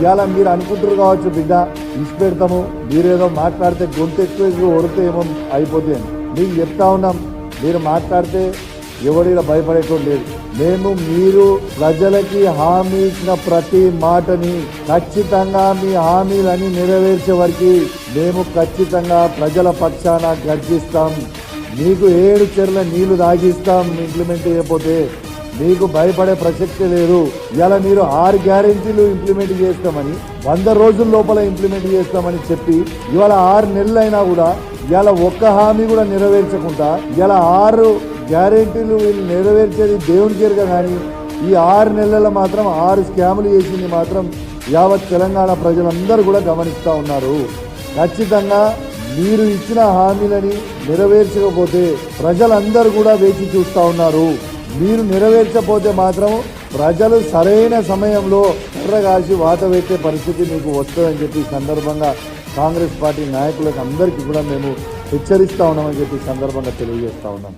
ఇవాళ మీరు అనుకుంటారు కావచ్చు బిడ్డ. ఇచ్చి పెడతాము మీరేదో మాట్లాడితే గొంతు ఎక్కువ ఒరితే ఏమో అయిపోతే మీకు చెప్తా ఉన్నాం. మీరు మాట్లాడితే ఎవరిలో భయపడేటోడు లేదు. మేము మీరు ప్రజలకి హామీ ఇచ్చిన ప్రతి మాటని ఖచ్చితంగా మీ హామీలని నెరవేర్చే వరకు మేము ఖచ్చితంగా ప్రజల పక్షాన గర్జిస్తాం. మీకు ఏడు చెర్ల నీళ్ళు తాగిస్తాం. ఇంప్లిమెంట్ చేయకపోతే మీకు భయపడే ప్రసక్తి లేదు. ఇలా మీరు ఆరు గ్యారెంటీలు ఇంప్లిమెంట్ చేస్తామని వంద రోజుల లోపల ఇంప్లిమెంట్ చేస్తామని చెప్పి ఇవాళ ఆరు నెలలు అయినా కూడా ఇవాళ ఒక్క హామీ కూడా నెరవేర్చకుండా ఇలా ఆరు గ్యారెంటీలు వీళ్ళు నెరవేర్చేది దేవుని చేరుగా కానీ ఈ ఆరు నెలల మాత్రం ఆరు స్కాములు చేసింది మాత్రం యావత్ తెలంగాణ ప్రజలందరూ కూడా గమనిస్తూ ఉన్నారు. ఖచ్చితంగా మీరు ఇచ్చిన హామీలని నెరవేర్చకపోతే ప్రజలందరూ కూడా వేచి చూస్తూ ఉన్నారు. మీరు నెరవేర్చకపోతే మాత్రం ప్రజలు సరైన సమయంలో ఎర్రగాసి వాత పెట్టే పరిస్థితి మీకు వస్తుందని చెప్పి సందర్భంగా కాంగ్రెస్ పార్టీ నాయకులకు అందరికీ కూడా మేము హెచ్చరిస్తా ఉన్నామని చెప్పి సందర్భంగా తెలియజేస్తూ ఉన్నాం.